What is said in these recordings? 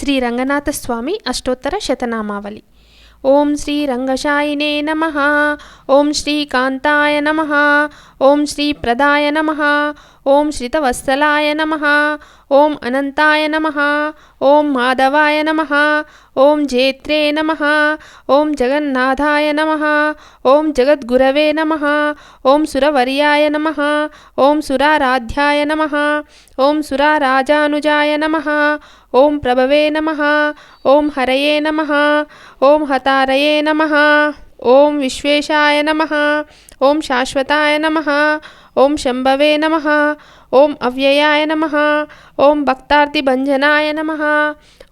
శ్రీ రంగనాథస్వామి అష్టోత్తర శతనామావళి. ఓం శ్రీ రంగశాయినే నమ. ఓం శ్రీ కాంతాయ నమ. ఓం శ్రీ ప్రదాయ నమ. ఓం శ్రితవత్సలాయ నమ. ओम अनंताय नमः ओम माधवाय नमः ओम जेत्रे नमः ओम जगन्नाथाय नमः ओम जगद्गुरवे नमः ओम सुरवर्याय नमः ओम सुराराध्याय नमः ओम सुराराजानुजाय नमः ओम प्रभवे नमः ओम हरये नमः ओम हतारये नमः ओम विश्वेशाय नमः ओम शाश्वताय नमः ओम शंभवे नम ओम अव्ययाय नम ओम भक्तार्तिभञ्जनाय नम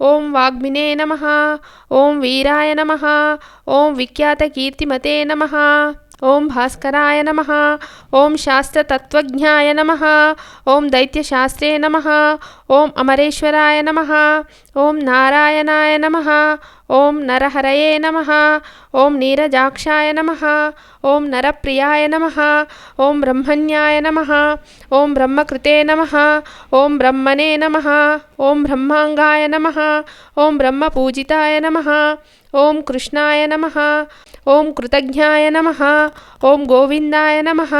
ओम वाग्मिने नम ओम वीराय नम ओम विख्यातकीर्तिमते नम ओम भास्कराय नम ॐ शास्त्रतत्त्वज्ञाय नम ओम दैत्यशास्त्रे नम ओम अमरेश्वराय नम ओम नारायणाय नम ओम नरहरये नमः ओम नीरजाक्षाय नमः ओम नरप्रियाय नमः ओम ब्रह्मण्याय नमः ओम ब्रह्मकृते नमः ओम ब्रह्मणे नमः ओम ब्रह्मांगाय नमः ओम ब्रह्मपूजिताय नमः ओम कृष्णाय नमः ओम कृतज्ञाय नमः ओम गोविंदाय नमः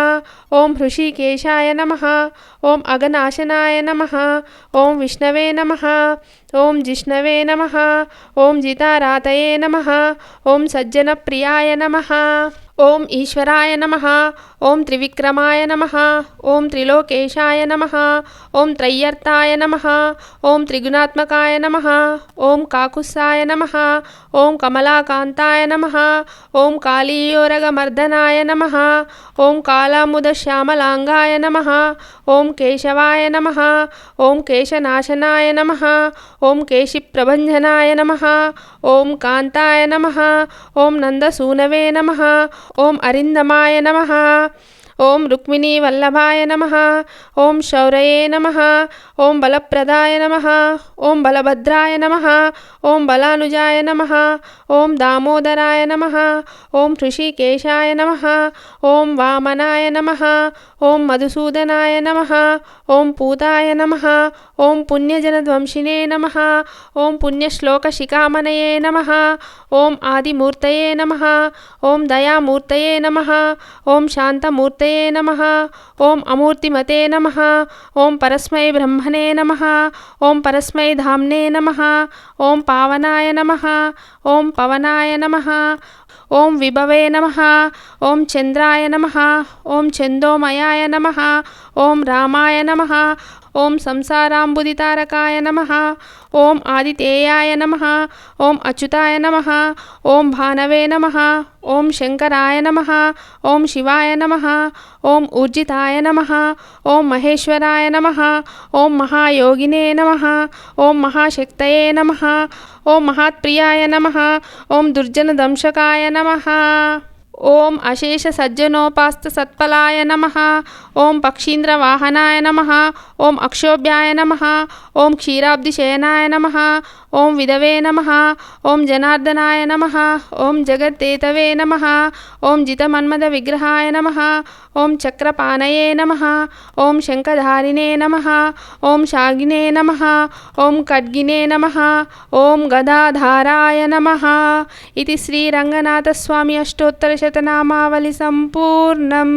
ओम ऋषिकेशाय नमः ओम अगनाशनाय नमः ओम विष्णवे नमः ओम जिष्णवे नमः ओम जिताय రాతయే నమ. ఓం సజ్జన ప్రియాయ నమ. ओम ईश्वराय नम ओं त्रिविक्रमाय नम ओं त्रिलोकेशा नम ॐ त्रय्यर्ताय नमः ॐ त्रिगुणात्मकाय नमः ॐ काकुस्साय नमः ॐ कमलाकान्ताय नमः ॐ कालीयोरगमर्दनाय नमः ॐ कालामुदश्यामलाङ्गाय नमः ॐ केशवाय नम ओं केशनाशनाय नम ओं केशिप्रभंजनाय नम ओं कान्ताय नम ओं नंदसूनवे नम ఓం అరిందమాయ నమ. ॐ रुक्मिणीवल्लभाय नमः ओम शौरये नमः ओम बलप्रदाय नमः ओम बलभद्राय नमः ओम बलानुजाय नमः ओम दामोदराय नमः ओम ऋषिकेशाय नमः ओम वामनाय नमः ओम मधुसूदनाय नमः ओम पूताय नमः ओम पुण्यजनध्वंसिने नमः ओम पुण्यश्लोकशिखामणये नमः ओम आदिमूर्तये नमः ओम दयामूर्तये नमः ओम शान्तमूर्तये శాంతమూర్తయే నమ ఓం అమూర్తిమతే నమ ఓం పరస్మై బ్రహ్మణే నమ ఓం పరస్మై ధామ్నే నమ ఓం పావనాయ నమ ఓం పవనాయ నమ ఓం విభవే నమ ఓం చంద్రాయ నమ ఓం చందోమయాయ నమ ఓం రామాయ నమ ओम संसाराम्बुदितारकाय नम ओं आदितेयाय नम ओं अच्युताय नम ओं भानवे नम ओं शंकराय नम ओं शिवाय नम ओं ऊर्जिताय नम ओं महेश्वराय नम ओं महायोगिने नम ओं महाशक्त नम ओं महात्प्रियाय नम ओं दुर्जनदंशकाय नमः ఓం అశేష సజ్జనోపాస్త సత్ఫలాయ నమ ఓం పక్షీంద్ర వాహనాయ నమ ఓం అక్షోభ్యాయ నమ ఓం క్షీరాబ్దిశయనాయ నమ ఓం విధవే నమ ఓం జనార్దనాయ నమ ఓం జగత్తేతవే నమ ఓం జితమన్మద విగ్రహాయ నమ ఓం చక్రపానయే నమ ఓం శంఖధారిణే నమ ఓం శాగినే నమ ఓం ఖడ్గినే నమ ఓం గదాధారాయ నమ. ఇది శ్రీరంగనాథస్వామి అష్టోత్తరశతనామావళి సంపూర్ణం.